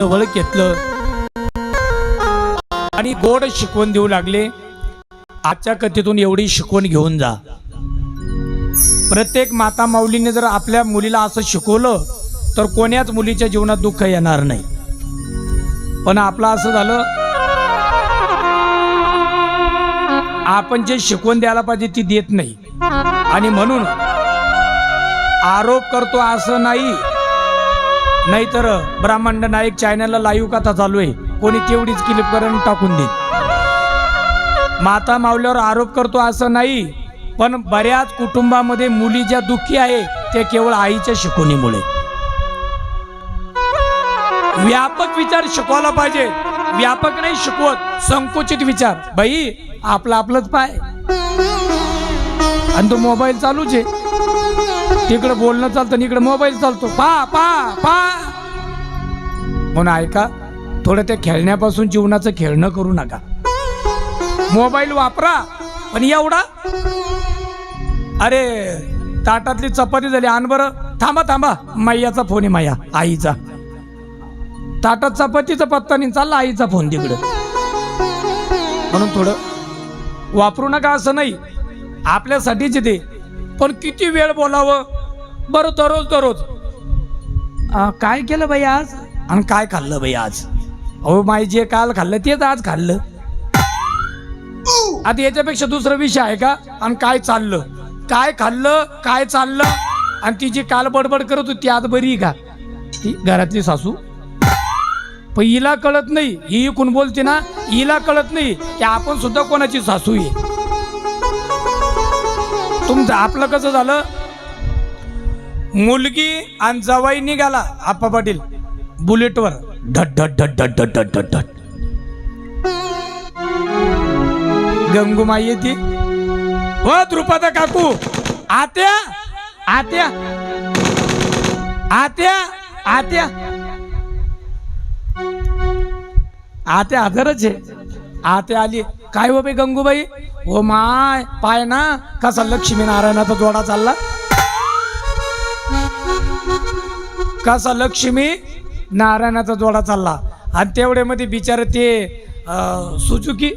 जवळ घेतलं. आणि गोड शिकवण देऊ लागले. आजच्या कथेतून एवढी शिकवण घेऊन जा. प्रत्येक माता माऊलीने जर आपल्या मुलीला असं शिकवलं तर कोण्याच मुलीच्या जीवनात दुःख येणार नाही. पण आपलं असं झालं आपण जे शिकवण द्यायला पाहिजे ती देत नाही. आणि म्हणून आरोप करतो असं नाही. नाहीतर ब्राह्मण नाईक चॅनलला लाईव्ह कथा चालू आहे. कोणी तेवढीच क्लिप करून टाकून दे. माता मावल्यावर आरोप करतो असं नाही पण बऱ्याच कुटुंबामध्ये मुली ज्या दुःखी आहे ते केवळ आईच्या शिकवणीमुळे. व्यापक विचार शिकवायला पाहिजे. व्यापक नाही शिकवत संकुचित विचार. बाई आपलं आपलंच पाय. आणि तो मोबाईल चालूच आहे. तिकडं बोलणं चालतं इकडं मोबाईल चालतो. पा पा पा. म्हणून ऐका थोडं त्या खेळण्यापासून जीवनाचं खेळणं करू नका. मोबाईल वापरा पण एवढा? अरे ताटातली चपाती झाली आण बरं. थांबा थांबा. मैयाचा फोन आहे माया. आईचा. ताटात चपातीचा पत्ता नाही चालला आईचा फोन तिकडं. म्हणून थोडं वापरू नका असं नाही. आपल्यासाठीच ते. पण किती वेळ बोलावं? बरं दररोज दररोज काय केलं बाई आज? आणि काय खाल्लं बाई आज? अहो माई जे काल खाल्लं तेच आज खाल्लं. आता याच्यापेक्षा दुसरा विषय आहे का? आणि काय चाललं? काय खाल्लं काय चाललं? आणि ती जी काल बडबड करत होती ती आज बरी आहे का? ती घरातली सासू? पण हिला कळत नाही. ही कोण बोलते ना हिला कळत नाही की आपण सुद्धा कोणाची सासू आहे. तुमचं आपलं कसं झालं? मुलगी आणि जवाई निघाला आप्पा पाटील. बुलेटवर. धड धड धड धड धड धड धड धड. गंगूमाई येते. हो द्रुपदा काकू. आत्या. आत्या. आत्या. आत्या. आत्या हजरच आहे. आत्या आली. काय हो बे गंगूबाई? हो माय पाय ना. कसा लक्ष्मी नारायणाचा जोडा चालला. कसा लक्ष्मी? नारायणाचा जोडा चालला. आणि तेवढ्यामध्ये बिचार ते सुजुकी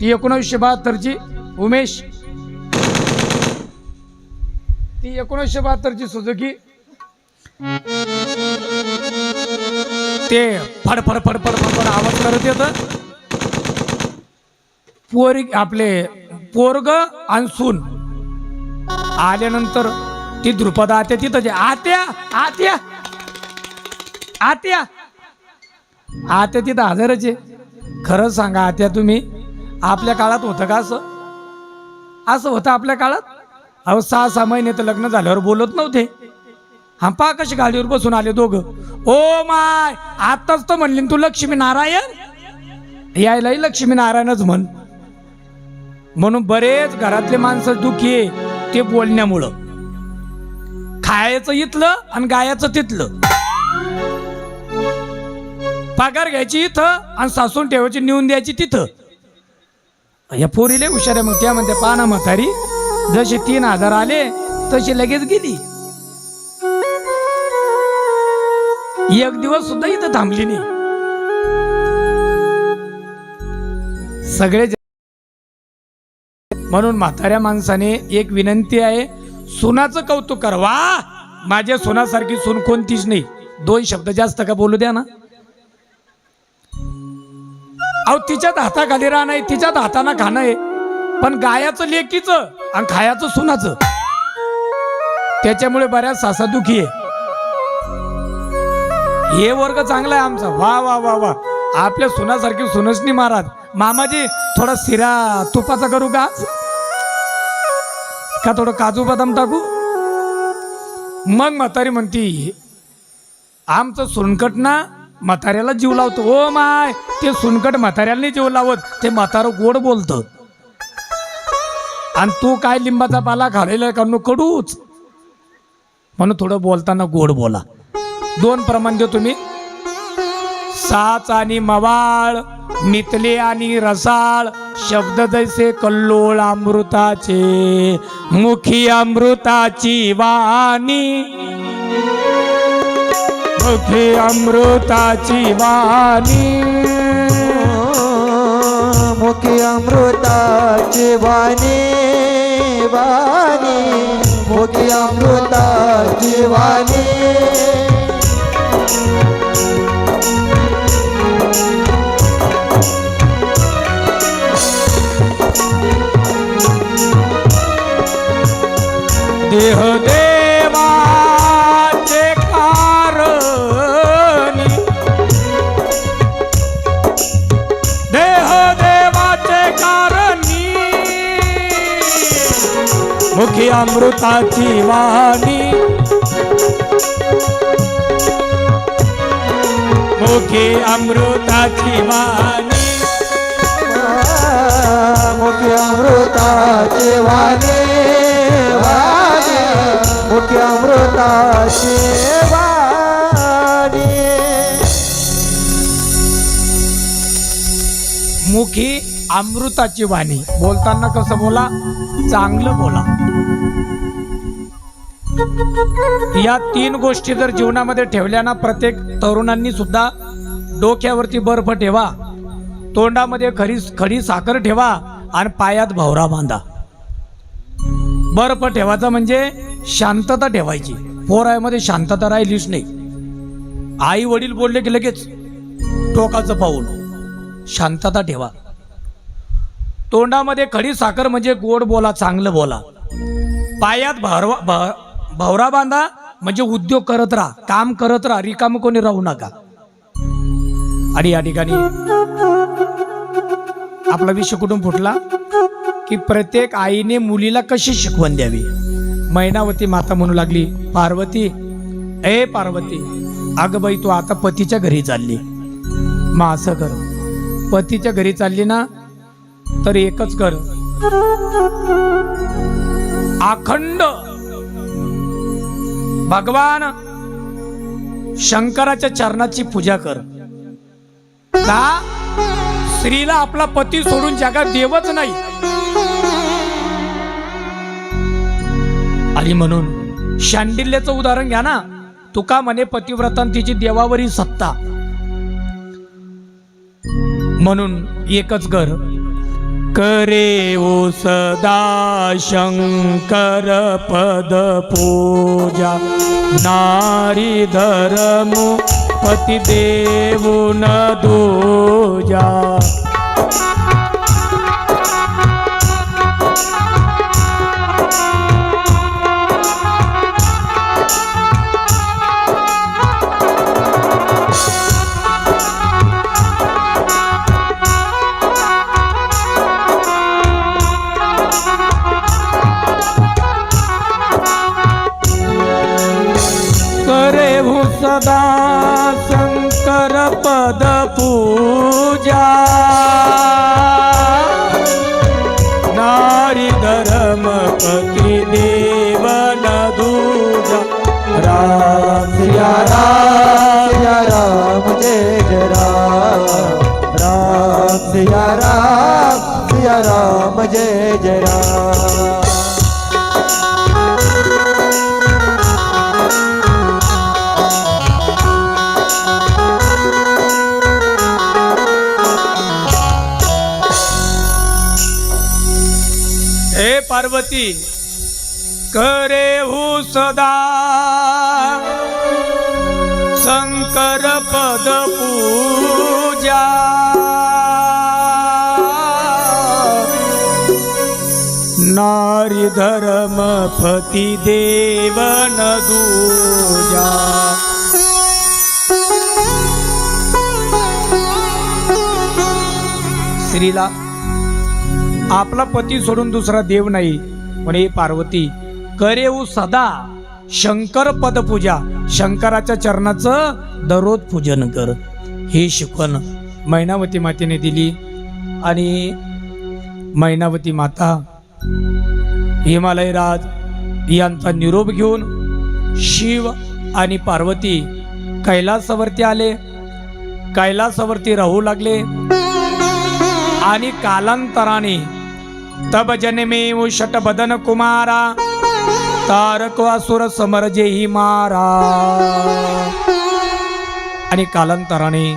ती एकोणीसशे बहात्तरची उमेश. ती एकोणीसशे बहात्तरची सुजुकी. ते फडफड फड फड फड आवाज करत येत. पोरी आपले पोरग आणि सून. आल्यानंतर ती द्रुपद आत्या तिथं जे आत्या आत्या. आत्या. आत्या तिथं हजरच आहे. खरंच सांगा आत्या तुम्ही आपल्या काळात होतं का असं? असं होतं आपल्या काळात? अहो सहा सहा महिने तर लग्न झाल्यावर बोलत नव्हते. हा पा कशी गाडीवर बसून आले दोघं? ओ माय आत्ताच तर म्हणली तू लक्ष्मी नारायण यायलाही लक्ष्मी नारायणच म्हण. म्हणून बरेच घरातले माणसं दुखी आहे ते बोलण्यामुळं. खायचं इथलं आणि गायाचं तिथलं. पगार घ्यायची इथं आणि सासून ठेवायची नेऊन द्यायची तिथं. या पोरीले हुशार आहे मग त्या म्हणते पाना म्हातारी जसे तीन हजार आले तशी लगेच गेली. एक दिवस सुद्धा इथं थांबली नाही. सगळे म्हणून म्हाताऱ्या माणसाने एक विनंती आहे सुनाचं कौतुक कर. वा! माझ्या सुनासारखी सून कोणतीच नाही. दोन शब्द जास्त का बोलू द्या ना? अहो तिच्यात हाताखाली राहणं आहे तिच्यात हाताना खाणं आहे. पण गायाचं लेकीचं आणि खायाचं सुनाचं. त्याच्यामुळे बऱ्याच सासा दुखी आहे. हे वर्ग चांगला आहे आमचा. वा वा वा वा. आपल्या सुनासारखी सुनसनी महाराज. मामाजी थोडा सिरा तुपाचा करू का? का थोडं काजू बदाम टाकू? मग म्हातारी म्हणती आमचं सुनकट ना म्हाताऱ्याला जीव लावतो. ओ माय ते सुनकट म्हाताऱ्याला नाही जीव लावत ते म्हातारं गोड बोलतं. आणि तू काय लिंबाचा पाला खाल्लेला का नो कडूच? म्हणून थोडं बोलताना गोड बोला. दोन प्रमाण देऊ तुम्ही साच आणि मवाळ मितले आणि रसाळ शब्द जैसे कल्लोळ अमृताचे मुखी अमृताची वाणी। मुखी अमृताची वाणी। मुखी अमृताची वाणी वाणी। मुखी अमृताची वाणी। देह देवाचे कारणी. देह देवाचे कारणी. मुखी अमृताची वाणी. मुखी अमृताची वाणी. मुखी अमृताची अमृताची वाणी. बोलताना कसं बोला? चांगलं बोला. या तीन गोष्टी जर जीवनामध्ये ठेवल्या ना प्रत्येक तरुणांनी सुद्धा डोक्यावरती बर्फ ठेवा. तोंडामध्ये खरी खडी साखर ठेवा आणि पायात भावरा बांधा. बर्फ ठेवायचा म्हणजे शांतता ठेवायची. पोरायामध्ये शांतता राहिलीच नाही. आई वडील बोलले की लगेच टोकाचं पाऊल. शांतता ठेवा. तोंडामध्ये खडी साखर म्हणजे गोड बोला चांगलं बोला. पायात भरवा भ- भवरा बांधा म्हणजे उद्योग करत राहा काम करत राहा रिकाम कोणी राहू नका. आणि या ठिकाणी आपला विषय कुठून फुटला की प्रत्येक आईने मुलीला कशी शिकवण द्यावी? मैनावती माता म्हणू लागली पार्वती ए पार्वती अगं बाई तू आता पतीच्या घरी चालली. मग असं कर पतीच्या घरी चालली ना तर एकच कर अखंड. भगवान शंकराच्या चरणाची पूजा कर. का? स्त्रीला आपला पती सोडून जगात देवच नाही. आणि म्हणून शांडिल्यचं उदाहरण घ्या ना. तुका म्हणे पतिव्रतान तिची देवावरील सत्ता. म्हणून एकच घर. करे ओ सदा शंकर पद पूजा। नारी धर्म पती देऊ न दूजा। सदा शंकर पद पूजा। नारी धर्म पती देवन दूजा राम सिया राम सिया राम जय जय राम। राम सिया राम सिया राम जय जय राम। पार्वती करे हु सदा शंकर पद पूजा. नारी धर्म पती देवन दूजा. श्रीला आपला पती सोडून दुसरा देव नाही. म्हणे पार्वती करेऊ सदा शंकर पदपूजा. शंकराच्या चरणाचं दररोज पूजन कर. ही शिकवण मैनावती मातेने दिली. आणि मैनावती माता हिमालयराज यांचा निरोप घेऊन शिव आणि पार्वती कैलासावरती आले. कैलासावरती राहू लागले. आणि कालांतराने तब जन्मे षटबदन कुमारा तारक असुर समरजे ही मारा. आणि कालांतराने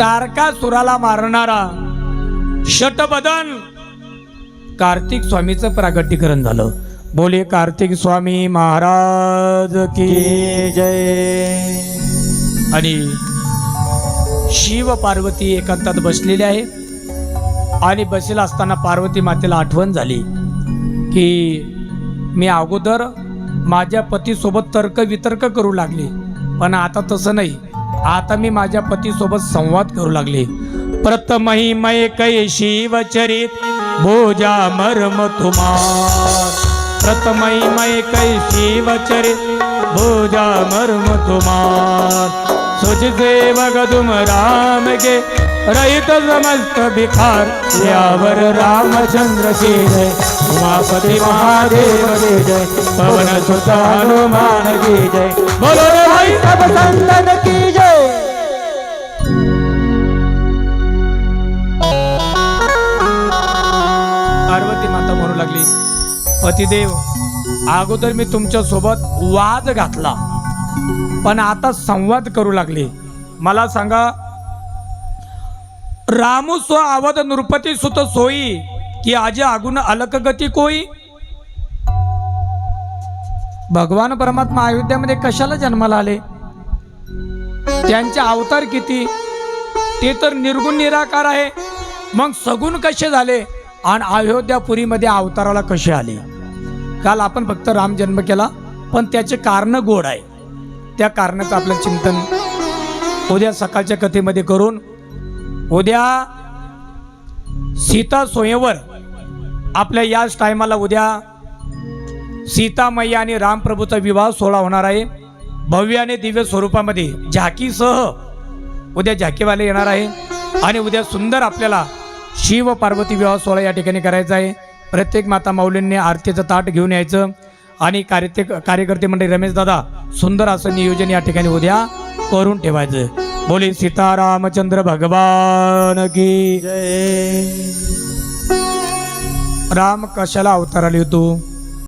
तारकासुराला मारणारा शटबदन कार्तिक स्वामीचं प्रागटीकरण झालं. बोले कार्तिक स्वामी महाराज की जय. आणि शिव पार्वती एकांतात बसलेले आहे. आणि बसेला असताना पार्वती मातेला आठवण झाली की मी अगोदर माझ्या पतीसोबत तर्क वितर्क करू लागले. पण आता तसं नाही. आता मी माझ्या पतीसोबत संवाद करू लागले. प्रथमही मय कै शिवचरित भोजा मर्म तुम्हार प्रथमही मय कै शिवचरित भोजा मर्म तुम्हार सुजसे मग तुम राम के रहित समस्त भिखार यावर रामचंद्र की जय उमापति महादेव की जय पवन सुत हनुमान की जय बोलो रे भाई सब संतन की जय पार्वती माता म्हणू लागली पतिदेव अगोदर मी तुमच्यासोबत वाद घातला. पण आता संवाद करू लागले. मला सांगा रामू स्व आवध नृपती सुत सोयी की आजी आगुन अलक गती कोई? भगवान परमात्मा अयोध्यामध्ये कशाला जन्माला आले? त्यांचे अवतार किती? ते तर निर्गुण निराकार आहे. मग सगुण कसे झाले? आणि अयोध्यापुरीमध्ये अवताराला कसे आले? काल आपण फक्त राम जन्म केला पण त्याचे कारण गोड आहे. त्या कारणाचं आपलं चिंतन उद्या सकाळच्या कथेमध्ये करून उद्या सीता स्वयंवर आपल्या याच टायमाला उद्या सीतामय्या आणि रामप्रभूचा विवाह सोहळा होणार आहे. भव्य आणि दिव्य स्वरूपामध्ये झाकीसह उद्या झाकीवाले येणार आहे आणि उद्या सुंदर आपल्याला शिव पार्वती विवाह सोहळा या ठिकाणी करायचा आहे. प्रत्येक माता माऊलींनी आरतीचं ताट घेऊन यायचं. आणि कार्यते कार्यकर्ते मंडळी रमेश दादा सुंदर असं नियोजन या ठिकाणी उद्या करून ठेवायचं. बोले सीतारामचंद्र भगवान की राम कशाला अवताराला येतो